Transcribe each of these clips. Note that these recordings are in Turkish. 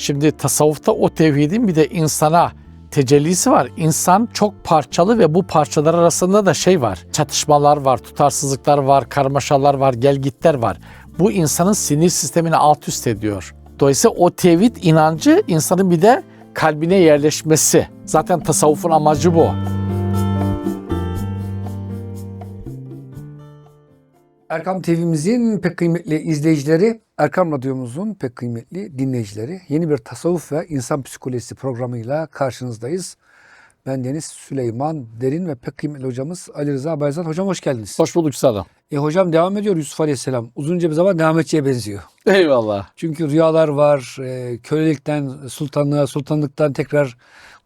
Şimdi tasavvufta o tevhidin bir de insana tecellisi var. İnsan çok parçalı ve bu parçalar arasında da şey var. Çatışmalar var, tutarsızlıklar var, karmaşalar var, gelgitler var. Bu insanın sinir sistemini alt üst ediyor. Dolayısıyla o tevhid inancı insanın bir de kalbine yerleşmesi. Zaten tasavvufun amacı bu. Erkam TV'mizin pek kıymetli izleyicileri, Erkam Radyomuzun pek kıymetli dinleyicileri. Yeni bir tasavvuf ve insan psikolojisi programıyla karşınızdayız. Ben Deniz Süleyman Derin ve pek kıymetli hocamız Ali Rıza Bayzat. Hocam hoş geldiniz. Hoş bulduk Üstadım. E, hocam devam ediyor Yusuf Aleyhisselam. Uzunca bir zaman devam edeceğe benziyor. Eyvallah. Çünkü rüyalar var, e, kölelikten sultanlığa, sultanlıktan tekrar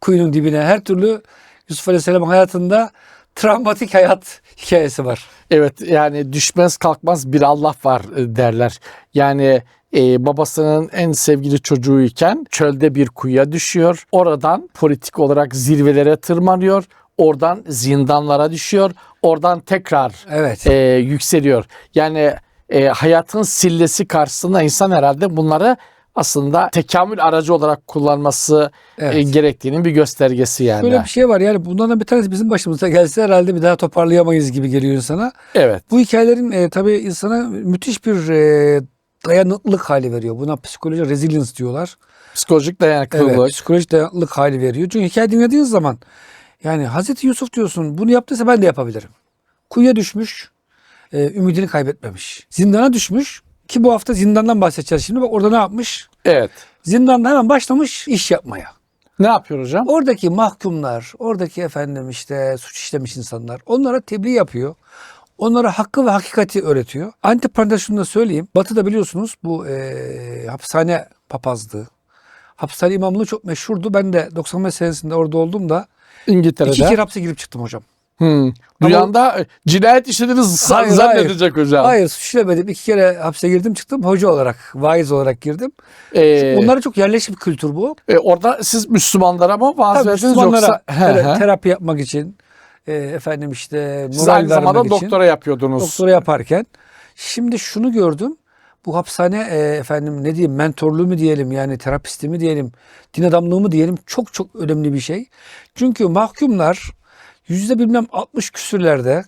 kuyunun dibine her türlü Yusuf Aleyhisselam'ın hayatında travmatik hayat hikayesi var. Evet yani düşmez kalkmaz bir Allah var e, derler. Yani e, babasının en sevgili çocuğuyken çölde bir kuyuya düşüyor. Oradan politik olarak zirvelere tırmanıyor. Oradan zindanlara düşüyor. Oradan tekrar Evet. e, yükseliyor. Yani e, hayatın sillesi karşısında insan herhalde bunları aslında tekamül aracı olarak kullanması Evet. e, gerektiğinin bir göstergesi yani. Böyle bir şey var yani bundan da bir tanesi bizim başımıza gelse herhalde bir daha toparlayamayız gibi geliyor insana. Evet. Bu hikayelerin e, tabii insana müthiş bir e, dayanıklılık hali veriyor. Buna psikoloji resilience diyorlar. Psikolojik dayanıklılık. Evet, psikolojik dayanıklılık hali veriyor. Çünkü hikaye dinlediğiniz zaman yani Hazreti Yusuf diyorsun bunu yaptıysa ben de yapabilirim. Kuyuya düşmüş, e, ümidini kaybetmemiş. Zindana düşmüş ki bu hafta zindandan bahsedeceğiz şimdi. Bak orada ne yapmış? Evet. Zindanda hemen başlamış iş yapmaya. Ne yapıyor hocam? Oradaki mahkumlar, oradaki efendim işte suç işlemiş insanlar onlara tebliğ yapıyor. Onlara hakkı ve hakikati öğretiyor. Antiparantez şunu da söyleyeyim. Batı'da biliyorsunuz bu eee, hapishane papazlığı. Hapishane imamlığı çok meşhurdu. Ben de 95 senesinde orada oldum da İngiltere'de. iki kere hapse girip çıktım hocam. Hmm. Rüyanda e, cinayet işlediniz Hayır, zannedecek hocam. Hayır suç işlemedim. İki kere hapse girdim çıktım. Hoca olarak, vaiz olarak girdim. Ee, Onlara çok yerleşik bir kültür bu. e, orada siz Müslümanlara mı vaaz verdiniz Müslümanlara yoksa? He. terapi yapmak için, e, efendim işte Siz moral aynı zamanda için. doktora yapıyordunuz. doktora yaparken şimdi şunu gördüm. Bu hapishane e, efendim ne diyeyim mentorluğu mu diyelim yani terapisti mi diyelim din adamlığı mı diyelim çok çok önemli bir şey. Çünkü mahkumlar yüzde bilmem 60 küsürlerde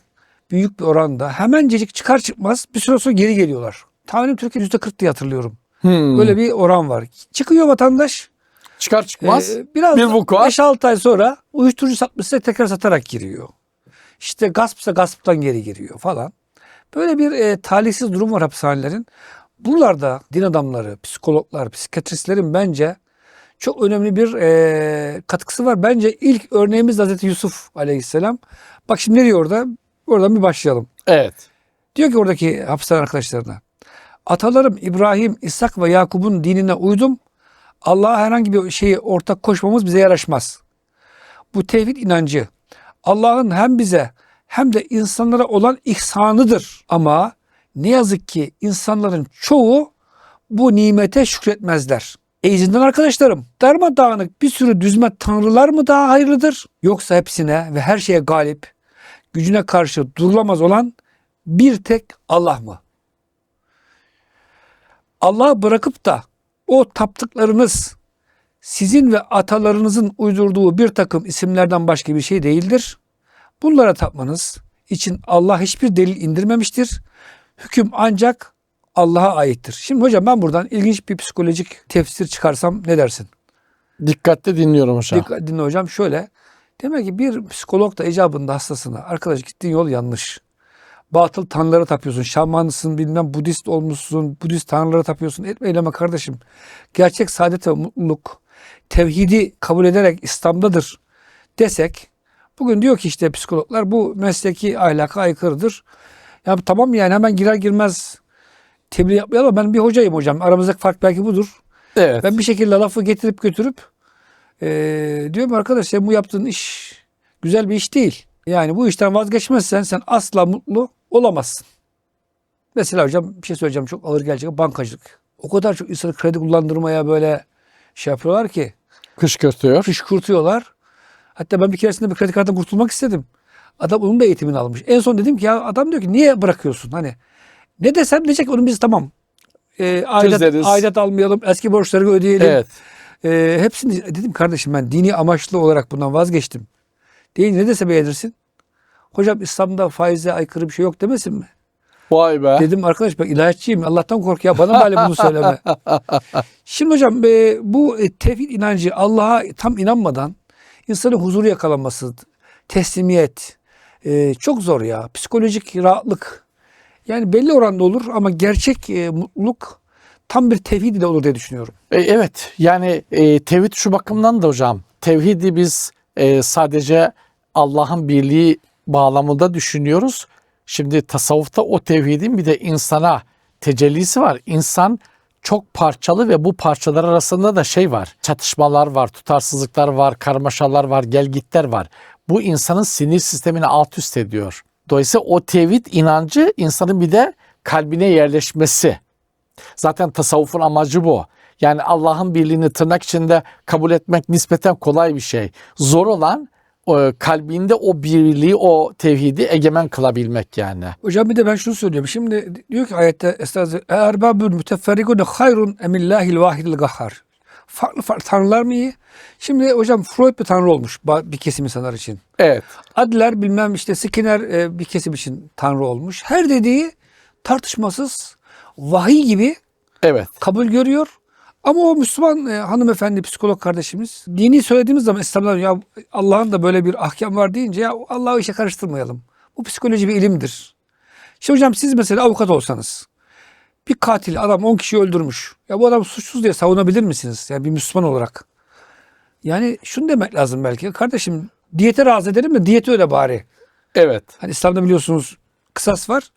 büyük bir oranda hemencecik çıkar çıkmaz bir süre sonra geri geliyorlar. Tahminim Türkiye yüzde 40 diye hatırlıyorum. Hmm. Böyle bir oran var. Çıkıyor vatandaş. Çıkar çıkmaz. Ee, biraz bir vukuat. 5-6 ay sonra uyuşturucu satmışsa tekrar satarak giriyor. İşte gaspsa gasptan geri giriyor falan. Böyle bir e, talihsiz durum var hapishanelerin. Buralarda din adamları, psikologlar, psikiyatristlerin bence çok önemli bir e, katkısı var. Bence ilk örneğimiz Hazreti Yusuf aleyhisselam. Bak şimdi ne diyor orada? Oradan bir başlayalım. Evet. Diyor ki oradaki hapishane arkadaşlarına. Atalarım İbrahim, İshak ve Yakup'un dinine uydum. Allah'a herhangi bir şeyi ortak koşmamız bize yaraşmaz. Bu tevhid inancı Allah'ın hem bize hem de insanlara olan ihsanıdır. Ama ne yazık ki insanların çoğu bu nimete şükretmezler. Ey zindan arkadaşlarım, darmadağınık bir sürü düzme tanrılar mı daha hayırlıdır? Yoksa hepsine ve her şeye galip, gücüne karşı durulamaz olan bir tek Allah mı? Allah'ı bırakıp da o taptıklarınız sizin ve atalarınızın uydurduğu bir takım isimlerden başka bir şey değildir. Bunlara tapmanız için Allah hiçbir delil indirmemiştir. Hüküm ancak Allah'a aittir. Şimdi hocam ben buradan ilginç bir psikolojik tefsir çıkarsam ne dersin? Dikkatli dinliyorum hocam. Dikkat dinle hocam şöyle. Demek ki bir psikolog da icabında hastasına arkadaş gittiğin yol yanlış. Batıl tanrılara tapıyorsun. Şamansın bilmem Budist olmuşsun. Budist tanrılara tapıyorsun. Etme eyleme kardeşim. Gerçek saadet ve mutluluk tevhidi kabul ederek İslam'dadır desek bugün diyor ki işte psikologlar bu mesleki ahlaka aykırıdır. Ya tamam yani hemen girer girmez tebliğ yapmayalım ama ben bir hocayım hocam. Aramızdaki fark belki budur. Evet. Ben bir şekilde lafı getirip götürüp eee diyorum arkadaş sen bu yaptığın iş güzel bir iş değil. Yani bu işten vazgeçmezsen sen asla mutlu olamazsın. Mesela hocam bir şey söyleyeceğim çok ağır gelecek bankacılık. O kadar çok insanı kredi kullandırmaya böyle şey yapıyorlar ki Kışkırtıyor. kışkırtıyorlar. Hatta ben bir keresinde bir kredi kartından kurtulmak istedim. Adam onun da eğitimini almış. En son dedim ki ya adam diyor ki niye bırakıyorsun? Hani ne desem diyecek onun biz tamam. Ee, aidat, Çözeriz. aidat almayalım, eski borçları ödeyelim. Evet. e, hepsini dedim kardeşim ben dini amaçlı olarak bundan vazgeçtim. Deyince ne dese beğenirsin? Hocam İslam'da faize aykırı bir şey yok demesin mi? Vay be. Dedim arkadaş ben ilahiyatçıyım Allah'tan kork ya bana bari bunu söyleme. Şimdi hocam e, bu e, tevhid inancı Allah'a tam inanmadan insanın huzuru yakalanması, teslimiyet e, çok zor ya. Psikolojik rahatlık. Yani belli oranda olur ama gerçek e, mutluluk tam bir tevhid ile olur diye düşünüyorum. E, evet yani e, tevhid şu bakımdan da hocam. Tevhidi biz e, sadece Allah'ın birliği bağlamında düşünüyoruz. Şimdi tasavvufta o tevhidin bir de insana tecellisi var. İnsan çok parçalı ve bu parçalar arasında da şey var. Çatışmalar var, tutarsızlıklar var, karmaşalar var, gelgitler var. Bu insanın sinir sistemini alt üst ediyor. Dolayısıyla o tevhid inancı insanın bir de kalbine yerleşmesi. Zaten tasavvufun amacı bu. Yani Allah'ın birliğini tırnak içinde kabul etmek nispeten kolay bir şey. Zor olan e, kalbinde o birliği, o tevhidi egemen kılabilmek yani. Hocam bir de ben şunu söylüyorum. Şimdi diyor ki ayette Estağfirullah. Erbabül müteferrikune hayrun emillahil vahidil gahhar. Farklı farklı tanrılar mı iyi? Şimdi hocam Freud bir tanrı olmuş bir kesim insanlar için. Evet. Adler bilmem işte Skinner e, bir kesim için tanrı olmuş. Her dediği tartışmasız vahiy gibi Evet. kabul görüyor. Ama o Müslüman e, hanımefendi psikolog kardeşimiz dini söylediğimiz zaman İslam'dan ya Allah'ın da böyle bir ahkam var deyince ya Allah'ı işe karıştırmayalım. Bu psikoloji bir ilimdir. Şimdi hocam siz mesela avukat olsanız bir katil adam 10 kişi öldürmüş. Ya bu adam suçsuz diye savunabilir misiniz? Yani bir Müslüman olarak. Yani şunu demek lazım belki. Kardeşim diyete razı edelim de diyeti öyle bari. Evet. Hani İslam'da biliyorsunuz kısas var.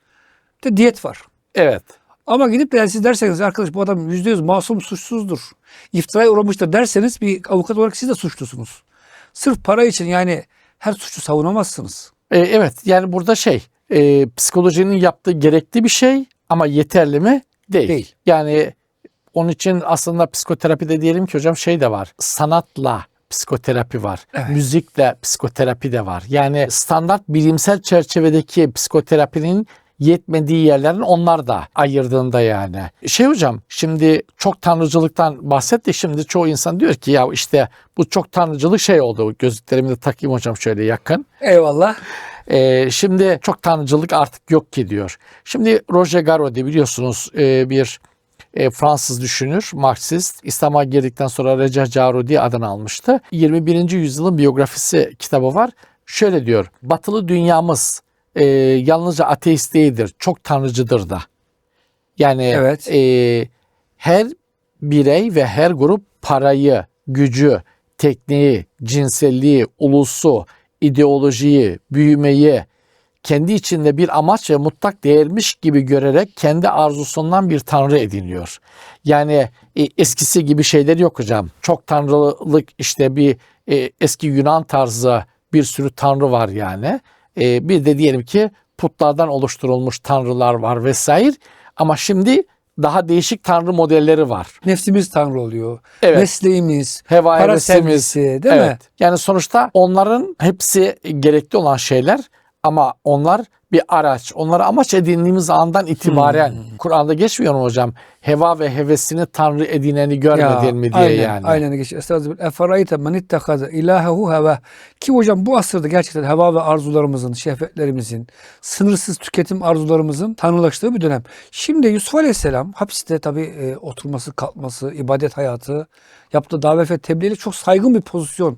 Bir de diyet var. Evet. Ama gidip de yani siz derseniz arkadaş bu adam yüzde yüz masum suçsuzdur. İftiraya uğramıştır derseniz bir avukat olarak siz de suçlusunuz. Sırf para için yani her suçu savunamazsınız. E, evet. Yani burada şey, e, psikolojinin yaptığı gerekli bir şey ama yeterli mi? Değil. Değil. Yani onun için aslında psikoterapide diyelim ki hocam şey de var. Sanatla psikoterapi var. Evet. Müzikle psikoterapi de var. Yani standart bilimsel çerçevedeki psikoterapinin yetmediği yerlerin onlar da ayırdığında yani. Şey hocam şimdi çok tanrıcılıktan bahsetti. Şimdi çoğu insan diyor ki ya işte bu çok tanrıcılık şey oldu. Gözlüklerimi de takayım hocam şöyle yakın. Eyvallah. Ee, şimdi çok tanrıcılık artık yok ki diyor. Şimdi Roger Garaudy biliyorsunuz e, bir e, Fransız düşünür, Marksist. İslam'a girdikten sonra Roger Garaudy adını almıştı. 21. yüzyılın biyografisi kitabı var. Şöyle diyor, batılı dünyamız e, yalnızca ateist değildir, çok tanrıcıdır da. Yani Evet. e, her birey ve her grup parayı, gücü, tekniği, cinselliği, ulusu, ideolojiyi, büyümeyi kendi içinde bir amaç ve mutlak değermiş gibi görerek kendi arzusundan bir tanrı ediniyor. Yani e, eskisi gibi şeyler yok hocam. Çok tanrılık işte bir e, eski Yunan tarzı bir sürü tanrı var yani. E, bir de diyelim ki putlardan oluşturulmuş tanrılar var vesaire. Ama şimdi daha değişik tanrı modelleri var. Nefsimiz tanrı oluyor. Evet. Mesleğimiz, Heva para hevesimiz. değil mi? Evet. Yani sonuçta onların hepsi gerekli olan şeyler ama onlar bir araç. Onları amaç edindiğimiz andan itibaren Hmm. Kur'an'da geçmiyor mu hocam? Heva ve hevesini tanrı edineni görmedin mi diye aynen, yani. Aynen geçiyor. Estağfirullah. Eferayte men ittehada ilahehu heva. Ki hocam bu asırda gerçekten heva ve arzularımızın, şehvetlerimizin, sınırsız tüketim arzularımızın tanrılaştığı bir dönem. Şimdi Yusuf Aleyhisselam hapiste tabii e, oturması, kalkması, ibadet hayatı, yaptığı davet ve tebliğle çok saygın bir pozisyon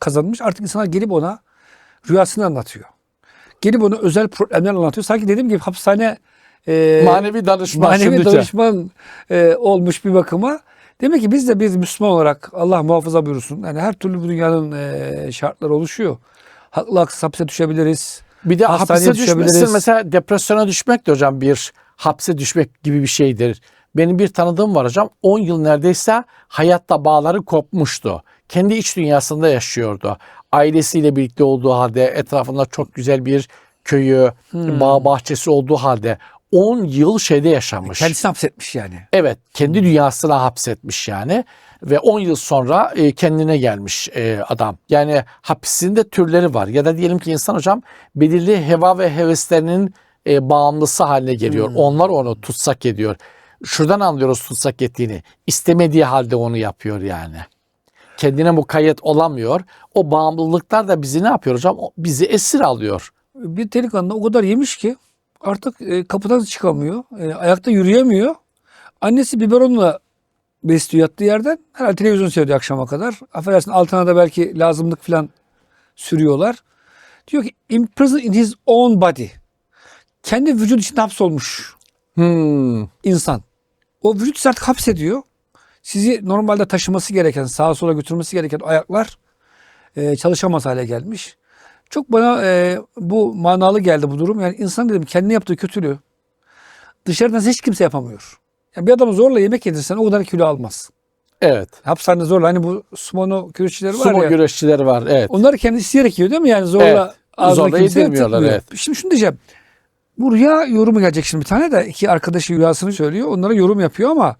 kazanmış. Artık insanlar gelip ona rüyasını anlatıyor. Gelip ona özel problemler anlatıyor. Sanki dediğim gibi hapishane e, Manevi danışman manevi şimdiki. danışman e, olmuş bir bakıma. Demek ki biz de bir Müslüman olarak Allah muhafaza buyursun. Yani her türlü bu dünyanın e, şartları oluşuyor. Haklı haksız hapse düşebiliriz. Bir de hapse düşebiliriz. mesela depresyona düşmek de hocam bir hapse düşmek gibi bir şeydir. Benim bir tanıdığım var hocam 10 yıl neredeyse hayatta bağları kopmuştu. Kendi iç dünyasında yaşıyordu. Ailesiyle birlikte olduğu halde etrafında çok güzel bir köyü, Hmm. bağ bahçesi olduğu halde 10 yıl şeyde yaşamış. Kendisini hapsetmiş yani. Evet, kendi dünyasına hapsetmiş yani ve 10 yıl sonra e, kendine gelmiş e, adam. Yani hapisinde türleri var ya da diyelim ki insan hocam belirli heva ve heveslerinin e, bağımlısı haline geliyor. Onlar onu tutsak ediyor. Şuradan anlıyoruz tutsak ettiğini. İstemediği halde onu yapıyor yani. Kendine mukayyet olamıyor. O bağımlılıklar da bizi ne yapıyor hocam? Bizi esir alıyor. Bir delikanlı o kadar yemiş ki artık e, kapıdan çıkamıyor. E, ayakta yürüyemiyor. Annesi biberonla besliyor yattığı yerden. Herhalde televizyon seyrediyor akşama kadar. Affedersin altına da belki lazımlık falan sürüyorlar. Diyor ki imprisoned in his own body. Kendi vücut içinde hapsolmuş Hmm. insan. O vücut artık hapsediyor. Sizi normalde taşıması gereken, sağa sola götürmesi gereken ayaklar e, çalışamaz hale gelmiş. Çok bana e, bu manalı geldi bu durum. Yani insan dedim kendi yaptığı kötülüğü dışarıdan hiç kimse yapamıyor. Yani bir adamı zorla yemek yedirsen o kadar kilo almaz. Evet. Hapishanede zorla hani bu sumono güreşçileri var Sumo ya. güreşçileri var. Evet. Onları kendi isteyerek yiyor değil mi? Yani zorla Evet, zorla yedirmiyorlar, evet. Şimdi şunu diyeceğim. Bu rüya yorumu gelecek şimdi bir tane de iki arkadaşı rüyasını söylüyor. Onlara yorum yapıyor ama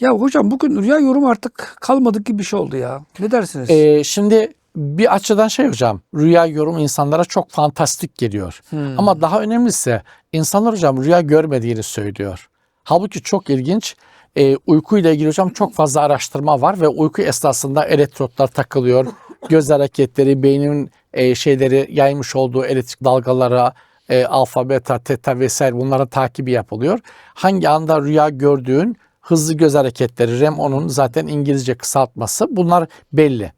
ya hocam bugün rüya yorumu artık kalmadık gibi bir şey oldu ya. Ne dersiniz? Ee, şimdi bir açıdan şey hocam rüya yorum insanlara çok fantastik geliyor. Hmm. Ama daha önemlisi insanlar hocam rüya görmediğini söylüyor. Halbuki çok ilginç. E, uyku ile ilgili hocam çok fazla araştırma var ve uyku esnasında elektrotlar takılıyor. Göz hareketleri, beynin e, şeyleri yaymış olduğu elektrik dalgalara, e, alfa, beta, teta vesaire bunların takibi yapılıyor. Hangi anda rüya gördüğün hızlı göz hareketleri, REM onun zaten İngilizce kısaltması bunlar belli.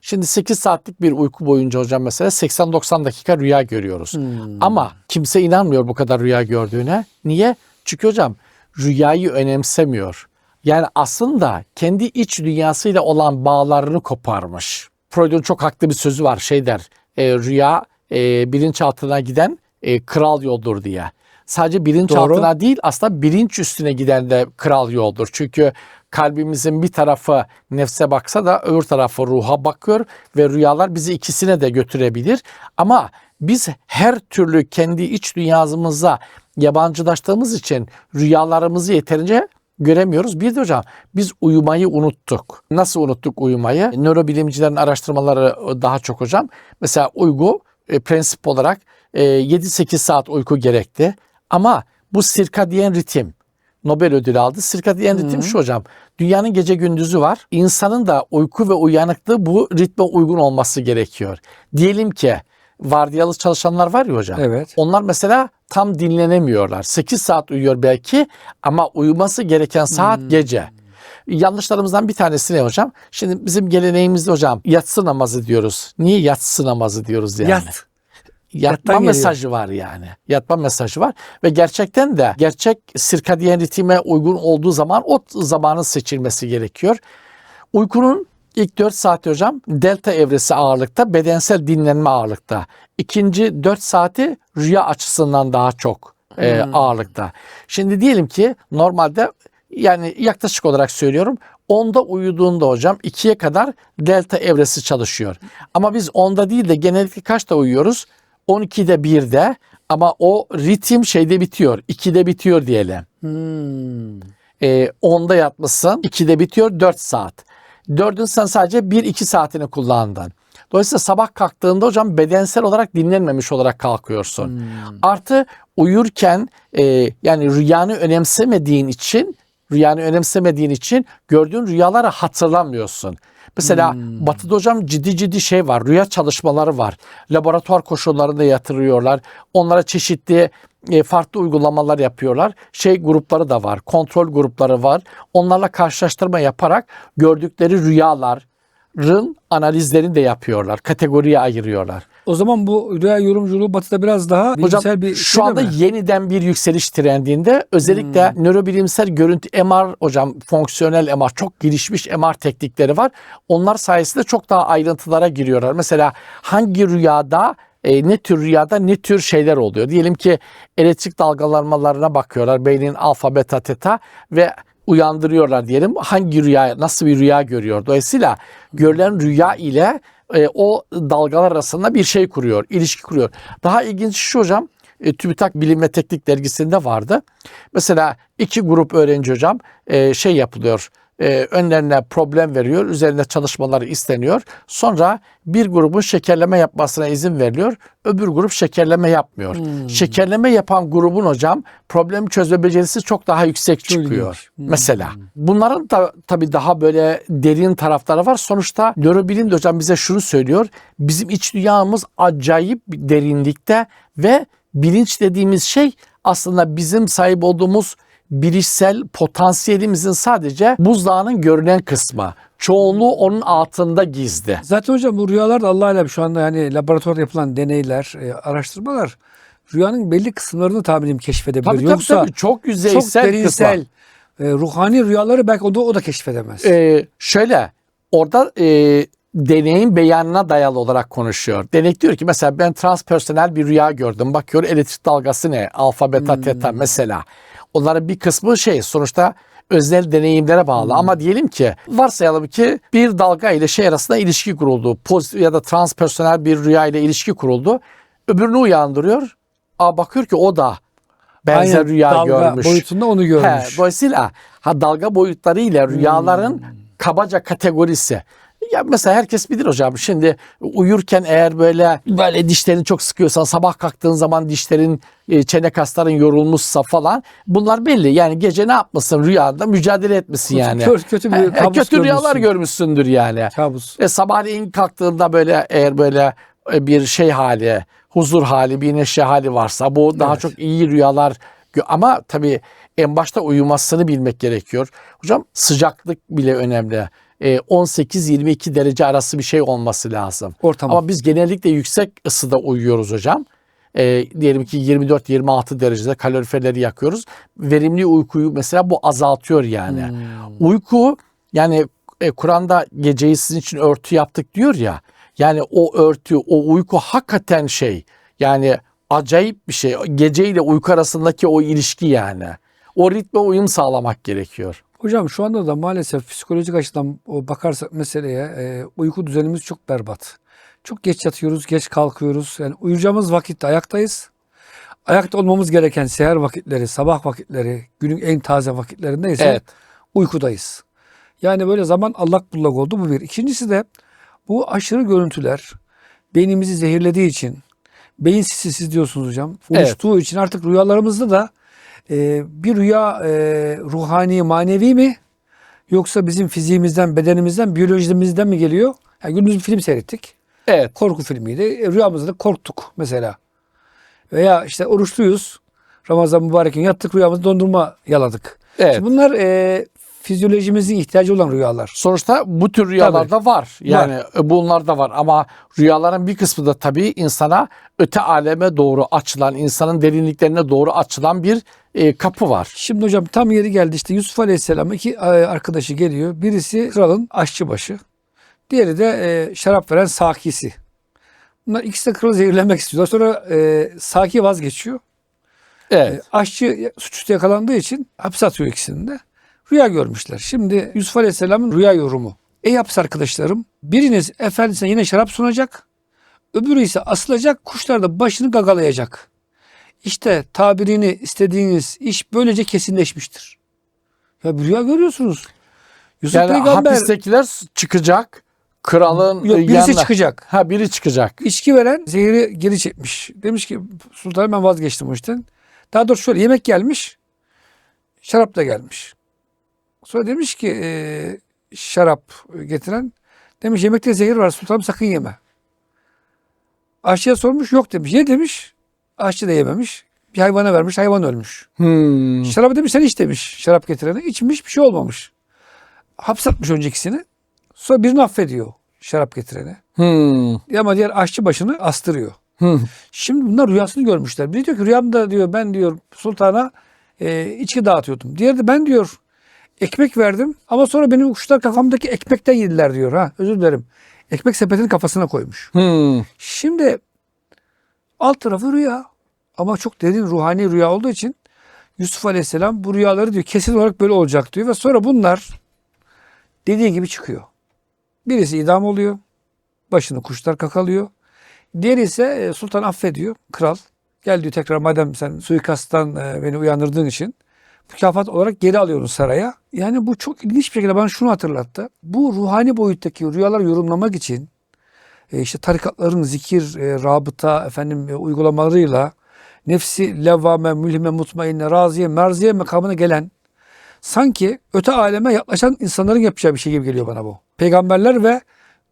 Şimdi 8 saatlik bir uyku boyunca hocam mesela 80-90 dakika rüya görüyoruz. Ama kimse inanmıyor bu kadar rüya gördüğüne. Niye? Çünkü hocam rüyayı önemsemiyor. Yani aslında kendi iç dünyasıyla olan bağlarını koparmış. Freud'un çok haklı bir sözü var şey der e, rüya e, bilinçaltına giden e, kral yoldur diye. Sadece bilinçaltına değil aslında bilinç üstüne giden de kral yoldur. Çünkü kalbimizin bir tarafı nefse baksa da öbür tarafı ruha bakıyor ve rüyalar bizi ikisine de götürebilir. Ama biz her türlü kendi iç dünyamıza yabancılaştığımız için rüyalarımızı yeterince göremiyoruz. Bir de hocam biz uyumayı unuttuk. Nasıl unuttuk uyumayı? Nörobilimcilerin araştırmaları daha çok hocam. Mesela uygu e, prensip olarak e, 7-8 saat uyku gerekti. Ama bu sirkadiyen ritim Nobel ödülü aldı. Sirkadiyen ritim şu hocam. Dünyanın gece gündüzü var. İnsanın da uyku ve uyanıklığı bu ritme uygun olması gerekiyor. Diyelim ki vardiyalı çalışanlar var ya hocam. Evet. Onlar mesela tam dinlenemiyorlar. 8 saat uyuyor belki ama uyuması gereken saat gece. Yanlışlarımızdan bir tanesi ne hocam? Şimdi bizim geleneğimizde hocam yatsı namazı diyoruz. Niye yatsı namazı diyoruz yani? Yat. Yatma Yattan geliyor. mesajı var yani. Yatma mesajı var ve gerçekten de gerçek sirkadiyen ritme uygun olduğu zaman o zamanın seçilmesi gerekiyor. Uykunun ilk 4 saati hocam delta evresi ağırlıkta, bedensel dinlenme ağırlıkta. İkinci 4 saati rüya açısından daha çok e, ağırlıkta. Şimdi diyelim ki normalde yani yaklaşık olarak söylüyorum 10'da uyuduğunda hocam 2'ye kadar delta evresi çalışıyor. Ama biz 10'da değil de genellikle kaçta uyuyoruz? 12'de 1'de ama o ritim şeyde bitiyor. 2'de bitiyor diyelim. Hmm. E, 10'da yatmışsın 2'de bitiyor 4 saat. 4'ün sen sadece 1-2 saatini kullandın. Dolayısıyla sabah kalktığında hocam bedensel olarak dinlenmemiş olarak kalkıyorsun. Artı uyurken e, yani rüyanı önemsemediğin için rüyanı önemsemediğin için gördüğün rüyaları hatırlamıyorsun. Mesela Batı'da hocam ciddi ciddi şey var. Rüya çalışmaları var. Laboratuvar koşullarında yatırıyorlar. Onlara çeşitli e, farklı uygulamalar yapıyorlar. Şey grupları da var. Kontrol grupları var. Onlarla karşılaştırma yaparak gördükleri rüyaların analizlerini de yapıyorlar. Kategoriye ayırıyorlar. O zaman bu rüya yorumculuğu batıda biraz daha Hocam bilimsel bir şu şey anda mi? yeniden bir yükseliş trendinde özellikle nörobilimsel görüntü MR hocam fonksiyonel MR çok gelişmiş MR teknikleri var. Onlar sayesinde çok daha ayrıntılara giriyorlar. Mesela hangi rüyada e, ne tür rüyada ne tür şeyler oluyor. Diyelim ki elektrik dalgalanmalarına bakıyorlar. Beynin alfa, beta, teta ve uyandırıyorlar diyelim. Hangi rüya, nasıl bir rüya görüyor. Dolayısıyla görülen rüya ile e, o dalgalar arasında bir şey kuruyor, ilişki kuruyor. Daha ilginç şu hocam, e, TÜBİTAK Bilim ve Teknik dergisinde vardı. Mesela iki grup öğrenci hocam e, şey yapılıyor. E, önlerine problem veriyor. Üzerinde çalışmaları isteniyor. Sonra bir grubun şekerleme yapmasına izin veriliyor. Öbür grup şekerleme yapmıyor. Şekerleme yapan grubun hocam problemi çözme becerisi çok daha yüksek çıkıyor. Hmm. Mesela. Bunların da tabii daha böyle derin tarafları var. Sonuçta nörobilim de hocam bize şunu söylüyor. Bizim iç dünyamız acayip derinlikte ve bilinç dediğimiz şey aslında bizim sahip olduğumuz bilişsel potansiyelimizin sadece buzdağının görünen kısmı. Çoğunluğu onun altında gizli. Zaten hocam bu rüyalar da Allah ile şu anda yani laboratuvarda yapılan deneyler, e, araştırmalar rüyanın belli kısımlarını tahminim keşfedebilir. Tabii tabii, Yoksa tabii çok çok yüzeysel derinsel, kısmı. e, ruhani rüyaları belki o da, o da keşfedemez. Ee, şöyle orada e, deneyin beyanına dayalı olarak konuşuyor. Denek diyor ki mesela ben transpersonel bir rüya gördüm. Bakıyor elektrik dalgası ne? Alfa, beta, teta mesela. Onların bir kısmı şey sonuçta öznel deneyimlere bağlı. Ama diyelim ki varsayalım ki bir dalga ile şey arasında ilişki kuruldu. Pozitif ya da transpersonel bir rüya ile ilişki kuruldu. Öbürünü uyandırıyor. Aa bakıyor ki o da benzer Aynen, rüya dalga görmüş. boyutunda onu He, görmüş. dolayısıyla ha dalga boyutlarıyla rüyaların kabaca kategorisi. Ya mesela herkes bilir hocam şimdi uyurken eğer böyle böyle dişlerini çok sıkıyorsan sabah kalktığın zaman dişlerin e, çene kasların yorulmuşsa falan bunlar belli. Yani gece ne yapmışsın rüyada mücadele etmişsin yani. Kör- kötü bir kabus kötü rüyalar görmüşsün. görmüşsündür yani. Kabus. E, sabahleyin kalktığında böyle eğer böyle e, bir şey hali, huzur hali, bir neşe hali varsa bu daha Evet. çok iyi rüyalar. Ama tabii en başta uyumasını bilmek gerekiyor. Hocam sıcaklık bile önemli. E, 18-22 derece arası bir şey olması lazım. Ortam. Ama biz genellikle yüksek ısıda uyuyoruz hocam. E, diyelim ki 24-26 derecede kaloriferleri yakıyoruz. Verimli uykuyu mesela bu azaltıyor yani. Hmm. Uyku yani e, Kur'an'da geceyi sizin için örtü yaptık diyor ya. Yani o örtü, o uyku hakikaten şey. Yani acayip bir şey. Gece ile uyku arasındaki o ilişki yani. O ritme uyum sağlamak gerekiyor. Hocam şu anda da maalesef psikolojik açıdan bakarsak meseleye e, uyku düzenimiz çok berbat. Çok geç yatıyoruz, geç kalkıyoruz. Yani uyuyacağımız vakitte ayaktayız. Ayakta olmamız gereken seher vakitleri, sabah vakitleri, günün en taze vakitlerindeyse Evet. uykudayız. Yani böyle zaman allak bullak oldu bu bir. İkincisi de bu aşırı görüntüler beynimizi zehirlediği için beyin sisi siz diyorsunuz hocam. Evet. Oluştuğu için artık rüyalarımızda da e, bir rüya e, ruhani, manevi mi? Yoksa bizim fiziğimizden, bedenimizden, biyolojimizden mi geliyor? Yani gündüz bir film seyrettik. Evet. Korku filmiydi. E, rüyamızda da korktuk mesela. Veya işte oruçluyuz. Ramazan mübarek gün yattık rüyamızda dondurma yaladık. Evet. Şimdi bunlar e, fizyolojimizin ihtiyacı olan rüyalar. Sonuçta bu tür rüyalarda var. Yani e, bunlar da var ama rüyaların bir kısmı da tabii insana öte aleme doğru açılan, insanın derinliklerine doğru açılan bir e, kapı var. Şimdi hocam tam yeri geldi işte Yusuf Aleyhisselam iki e, arkadaşı geliyor. Birisi kralın aşçıbaşı. Diğeri de e, şarap veren sakisi. Bunlar ikisi de kralı zehirlemek istiyorlar. Sonra e, saki vazgeçiyor. Evet. E, aşçı suçüstü yakalandığı için hapse atıyor ikisini de. Rüya görmüşler. Şimdi Yusuf Aleyhisselam'ın rüya yorumu. Ey hapis arkadaşlarım biriniz efendisine yine şarap sunacak. Öbürü ise asılacak kuşlar da başını gagalayacak. İşte tabirini istediğiniz iş böylece kesinleşmiştir. Ya bir rüya görüyorsunuz. Yusuf Yani peygamber hapistekiler çıkacak. Kralın yok, birisi yanına- çıkacak. Ha biri çıkacak. İçki veren zehri geri çekmiş. Demiş ki sultanım ben vazgeçtim o işten. Daha doğrusu şöyle yemek gelmiş. Şarap da gelmiş. Sonra demiş ki e, şarap getiren demiş yemekte zehir var sultanım sakın yeme. Aşçıya sormuş yok demiş. Ye demiş. Aşçı da yememiş. Bir hayvana vermiş hayvan ölmüş. Hmm. Şarabı demiş sen iç demiş şarap getirene. İçmiş bir şey olmamış. Hapsatmış öncekisini. Sonra birini affediyor şarap getirene. Hmm. Ama diğer aşçı başını astırıyor. Hmm. Şimdi bunlar rüyasını görmüşler. Biri diyor ki rüyamda diyor ben diyor sultana e, içki dağıtıyordum. Diğeri de ben diyor ekmek verdim ama sonra benim kuşlar kafamdaki ekmekten yediler diyor. Ha özür dilerim. Ekmek sepetini kafasına koymuş. Hmm. Şimdi alt tarafı rüya ama çok derin ruhani rüya olduğu için Yusuf Aleyhisselam bu rüyaları diyor kesin olarak böyle olacak diyor ve sonra bunlar dediği gibi çıkıyor. Birisi idam oluyor. Başını kuşlar kakalıyor. Diğeri ise e, sultan affediyor. Kral gel diyor tekrar madem sen suikasttan e, beni uyandırdığın için mükafat olarak geri alıyoruz saraya. Yani bu çok ilginç bir şekilde bana şunu hatırlattı. Bu ruhani boyuttaki rüyaları yorumlamak için e, işte tarikatların zikir, e, rabıta, efendim e, uygulamalarıyla nefsi levvame, mülhime, mutmainne, raziye, merziye makamına gelen sanki öte aleme yaklaşan insanların yapacağı bir şey gibi geliyor bana bu. Peygamberler ve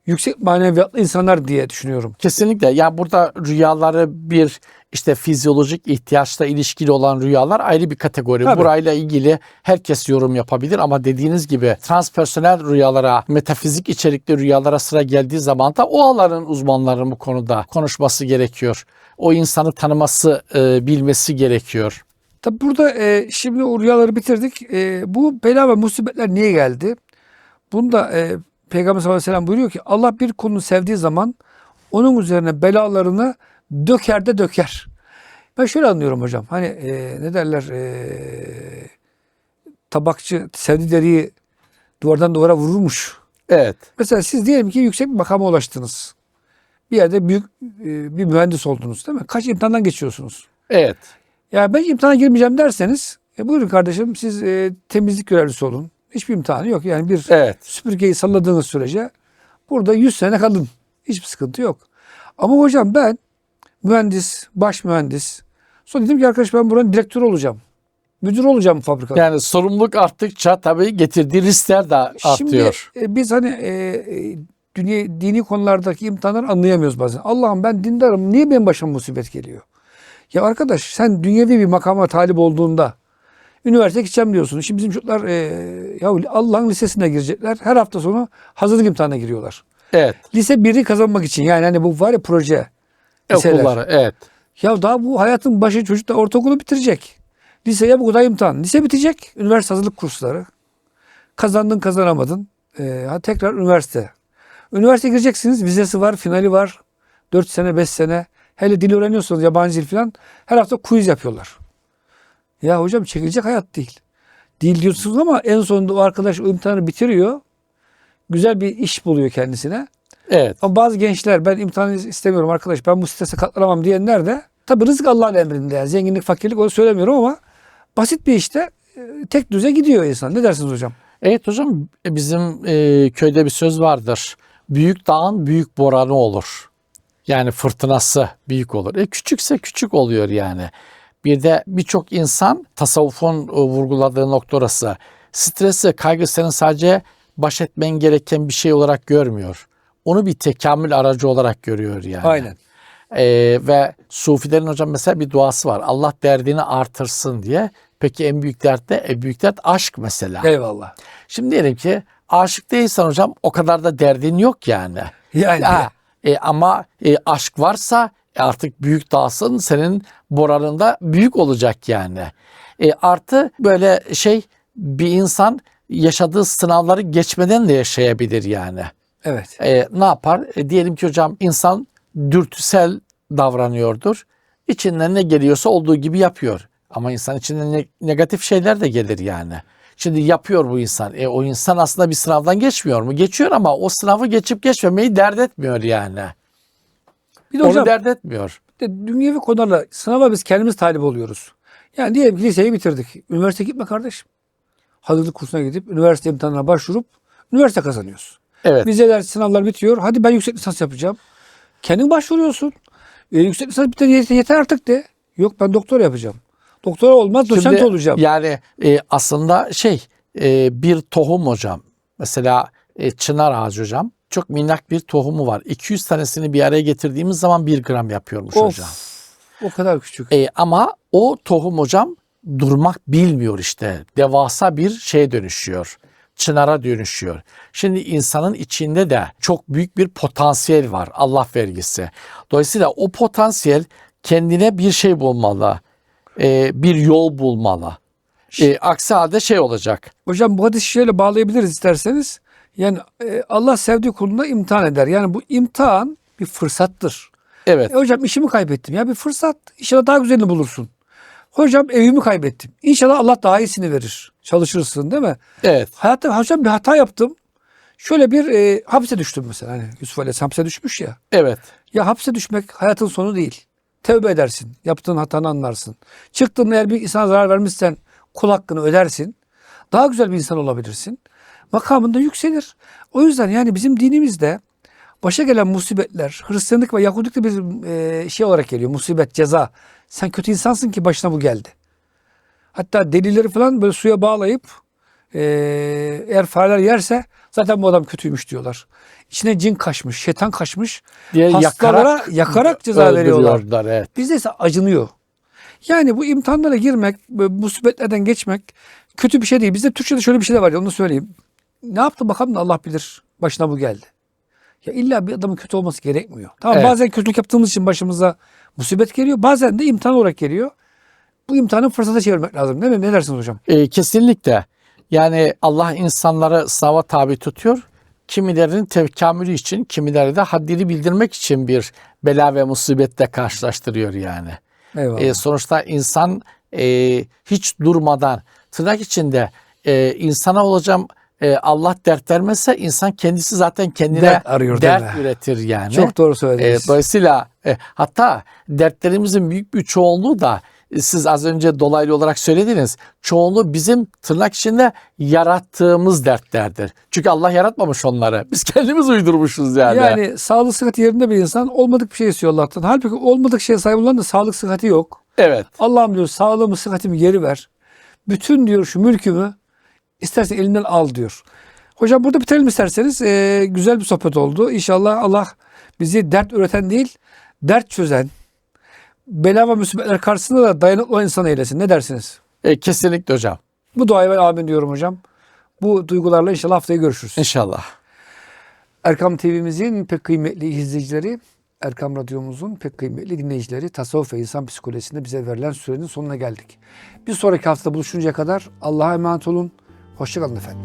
yüksek maneviyatlı insanlar diye düşünüyorum. Kesinlikle. Yani burada rüyaları bir işte fizyolojik ihtiyaçla ilişkili olan rüyalar ayrı bir kategori. Tabii. Burayla ilgili herkes yorum yapabilir ama dediğiniz gibi transpersonel rüyalara, metafizik içerikli rüyalara sıra geldiği zaman da o alanın uzmanlarının bu konuda konuşması gerekiyor. O insanı tanıması, e, bilmesi gerekiyor. Tabi burada e, şimdi o rüyaları bitirdik. E, bu bela ve musibetler niye geldi? Bunda e, Peygamber sallallahu aleyhi ve sellem buyuruyor ki Allah bir kulunu sevdiği zaman onun üzerine belalarını döker de döker. Ben şöyle anlıyorum hocam. Hani e, ne derler e, tabakçı sevdiği deriyi duvardan duvara vururmuş. Evet. Mesela siz diyelim ki yüksek bir makama ulaştınız. Bir yerde büyük e, bir mühendis oldunuz değil mi? Kaç imtihandan geçiyorsunuz? Evet. Ya ben imtihana girmeyeceğim derseniz e, buyurun kardeşim siz e, temizlik görevlisi olun. Hiçbir imtihanı yok. Yani bir Evet. süpürgeyi salladığınız sürece burada 100 sene kalın. Hiçbir sıkıntı yok. Ama hocam ben mühendis, baş mühendis. Sonra dedim ki arkadaş ben buranın direktörü olacağım. Müdür olacağım fabrikada. Yani sorumluluk arttıkça tabii getirdiği riskler de artıyor. Şimdi e, biz hani e, e, dünya, dini konulardaki imtihanları anlayamıyoruz bazen. Allah'ım ben dindarım niye benim başıma musibet geliyor? Ya arkadaş sen dünyevi bir makama talip olduğunda üniversite gideceğim diyorsun. Şimdi bizim çocuklar e, ya Allah'ın lisesine girecekler. Her hafta sonu hazırlık imtihanına giriyorlar. Evet. Lise biri kazanmak için yani hani bu var ya proje. liseler. Okulları. Evet. Ya daha bu hayatın başı çocuk da ortaokulu bitirecek. Liseye bu kadar imtihan. Lise bitecek. Üniversite hazırlık kursları. Kazandın kazanamadın. Ee, tekrar üniversite. Üniversite gireceksiniz. Vizesi var, finali var. 4 sene, 5 sene. Hele dil öğreniyorsanız yabancı dil falan. Her hafta quiz yapıyorlar. Ya hocam çekilecek hayat değil. Değil diyorsunuz ama en sonunda o arkadaş o imtihanı bitiriyor. Güzel bir iş buluyor kendisine. Evet. Ama bazı gençler ben imtihanı istemiyorum arkadaş ben bu strese katlanamam diyenler de tabi rızık Allah'ın emrinde. Yani zenginlik fakirlik onu söylemiyorum ama basit bir işte e, tek düze gidiyor insan. Ne dersiniz hocam? Evet hocam e, bizim e, köyde bir söz vardır. Büyük dağın büyük boranı olur. Yani fırtınası büyük olur. E, küçükse küçük oluyor yani. Bir de birçok insan tasavvufun e, vurguladığı nokta orası. Stresi, kaygı senin sadece baş etmen gereken bir şey olarak görmüyor. Onu bir tekamül aracı olarak görüyor yani. Aynen. Ee, ve Sufilerin hocam mesela bir duası var. Allah derdini artırsın diye. Peki en büyük dert ne? En büyük dert aşk mesela. Eyvallah. Şimdi diyelim ki aşık değilsen hocam o kadar da derdin yok yani. Yani Ha, e, ama e, aşk varsa e, artık büyük dağsın senin boranında büyük olacak yani. E, artı böyle şey bir insan yaşadığı sınavları geçmeden de yaşayabilir yani. evet. E, ne yapar? E, diyelim ki hocam insan dürtüsel davranıyordur. İçinden ne geliyorsa olduğu gibi yapıyor. Ama insan içinden ne- negatif şeyler de gelir yani. Şimdi yapıyor bu insan. E, o insan aslında bir sınavdan geçmiyor mu? Geçiyor ama o sınavı geçip geçmemeyi dert etmiyor yani. Bir de Onu hocam dert etmiyor. De dünyevi konularla sınava biz kendimiz talip oluyoruz. Yani diyelim ki liseyi bitirdik. Üniversite gitme kardeşim. Hazırlık kursuna gidip üniversite imtihanına başvurup üniversite kazanıyoruz. Evet. Vizeler, sınavlar bitiyor. Hadi ben yüksek lisans yapacağım. Kendin başvuruyorsun. E, yüksek lisans biter yeter, yeter artık de. Yok ben doktor yapacağım. Doktora olmaz doçent Şimdi olacağım. Yani e, aslında şey e, bir tohum hocam. Mesela e, çınar ağacı hocam. Çok minnak bir tohumu var. 200 tanesini bir araya getirdiğimiz zaman 1 gram yapıyormuş of. hocam. O kadar küçük. E, ama o tohum hocam durmak bilmiyor işte. Devasa bir şeye dönüşüyor. Çınara dönüşüyor. Şimdi insanın içinde de çok büyük bir potansiyel var. Allah vergisi. Dolayısıyla o potansiyel kendine bir şey bulmalı. e, bir yol bulmalı. E, aksi halde şey olacak. Hocam bu hadisi şöyle bağlayabiliriz isterseniz. Yani e, Allah sevdiği kuluna imtihan eder. Yani bu imtihan bir fırsattır. Evet. E, hocam işimi kaybettim. Ya bir fırsat. İnşallah daha güzelini bulursun. Hocam evimi kaybettim. İnşallah Allah daha iyisini verir. Çalışırsın değil mi? Evet. Hayatta hocam bir hata yaptım. Şöyle bir e, hapse düştüm mesela. Hani Yusuf Aleyhisselam hapse düşmüş ya. Evet. Ya hapse düşmek hayatın sonu değil. Tevbe edersin. Yaptığın hatanı anlarsın. Çıktın eğer bir insana zarar vermişsen kul hakkını ödersin. Daha güzel bir insan olabilirsin. Makamında yükselir. O yüzden yani bizim dinimizde başa gelen musibetler Hristiyanlık ve Yahudilikte bir e, şey olarak geliyor. Musibet, ceza. Sen kötü insansın ki başına bu geldi. Hatta delileri falan böyle suya bağlayıp e, eğer fareler yerse zaten bu adam kötüymüş diyorlar. İçine cin kaçmış, şeytan kaçmış. diye Hastalara yakarak, yakarak ceza veriyorlar. Evet. Bizde ise acınıyor. Yani bu imtihanlara girmek, musibetlerden geçmek kötü bir şey değil. Bizde Türkçe'de şöyle bir şey de var onu söyleyeyim. Ne yaptı bakalım da Allah bilir başına bu geldi. Ya illa bir adamın kötü olması gerekmiyor. Tamam Evet. bazen kötülük yaptığımız için başımıza musibet geliyor. Bazen de imtihan olarak geliyor. Bu imtihanı fırsata çevirmek lazım değil mi? Ne dersiniz hocam? E, kesinlikle. Yani Allah insanları sınava tabi tutuyor. Kimilerinin tevkamülü için, kimileri de haddini bildirmek için bir bela ve musibetle karşılaştırıyor yani. Eyvallah. E, sonuçta insan e, hiç durmadan tırnak içinde e, insana olacağım e, Allah dert vermezse insan kendisi zaten kendine Dert arıyor, dert üretir yani. Çok doğru E, söylediniz. dolayısıyla e, hatta dertlerimizin büyük bir çoğunluğu da e, siz az önce dolaylı olarak söylediniz. Çoğunluğu bizim tırnak içinde yarattığımız dertlerdir. Çünkü Allah yaratmamış onları. Biz kendimiz uydurmuşuz yani. yani sağlık sıhhati yerinde bir insan olmadık bir şey istiyor Allah'tan. Halbuki olmadık şeye sahip olan da sağlık sıhhati yok. evet. Allah'ım diyor sağlığımı sıhhatimi geri ver. Bütün diyor şu mülkümü istersen elinden al diyor. Hocam burada bitirelim isterseniz. Ee, güzel bir sohbet oldu. İnşallah Allah bizi dert üreten değil, dert çözen, bela ve musibetler karşısında da dayanıklı olan insan eylesin. Ne dersiniz? E, kesinlikle hocam. Bu duaya ben amin diyorum hocam. Bu duygularla inşallah haftaya görüşürüz. İnşallah. Erkam TV'mizin pek kıymetli izleyicileri, Erkam Radyomuzun pek kıymetli dinleyicileri, tasavvuf ve insan psikolojisinde bize verilen sürenin sonuna geldik. Bir sonraki hafta buluşuncaya kadar Allah'a emanet olun. Hoşçakalın efendim.